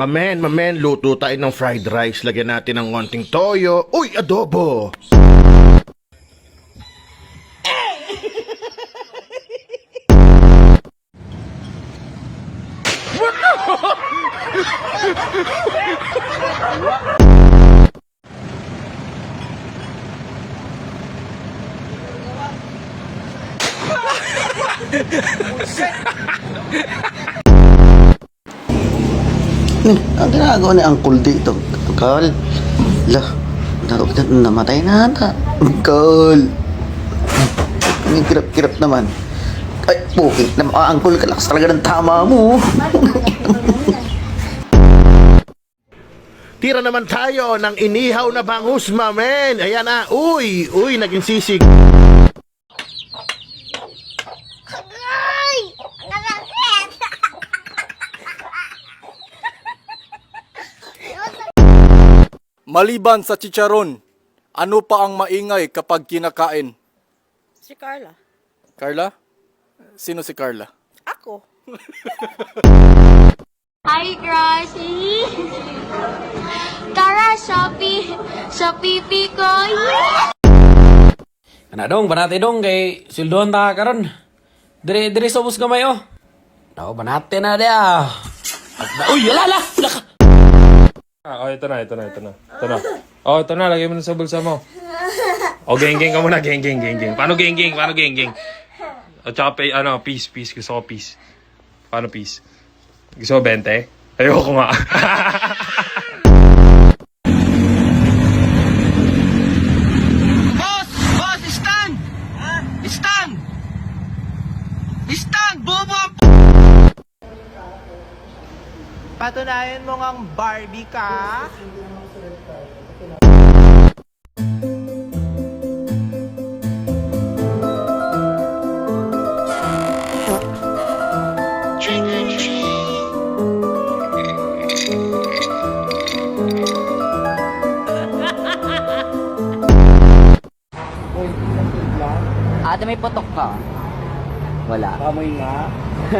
Mamen, mamen, luto tayo ng fried rice. Lagyan natin ng konting toyo. Uy, adobo! Hmm, ang ginagawa ni Uncle dito, Uncle. Na- namatay na ata. Uncle. Ang kirap-kirap naman. Ay, pukit na ah, Uncle, kalakas talaga ng tama mo. Tira naman tayo ng inihaw na bangus, mamen. Ayan na. Uy, uy, naging sisig. Ay! Nakakit! Maliban sa chicharon, ano pa ang maingay kapag kinakain? Si Carla. Carla? Sino si Carla? Ako. Hi, Gracie! Tara, Shopee! Sa pipi ko! Yeah! Ana dong, banate dong kay sildohan ta karon. Dire dire sa bus gamay oh. Tao banate na dia. Uy, ala ala, wala ka. Ah, oh, ito na, ito na, ito na. Ito na. Oh, ito na, lagay mo na sa bulsa mo. Oh, geng-geng ka muna, geng-geng, geng-geng. Paano geng-geng? Paano geng-geng? At saka, pay, ano, peace, peace. Gusto ko peace. Paano peace? Gusto ko 20? Ayoko nga. Patunayan mo ngang Barbie ka. Ate, may putok ka. Wala. Kamoy nga.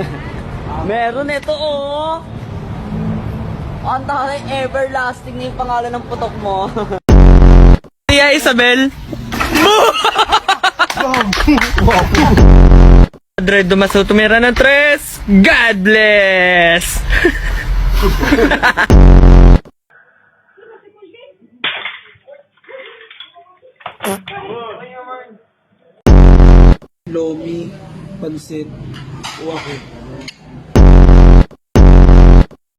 Meron ito, oh. Ang taray, everlasting na yung pangalan ng putok mo. Tia Isabel. Madre dumaso tumira ng tres. God bless! Lomi, pansit, wako.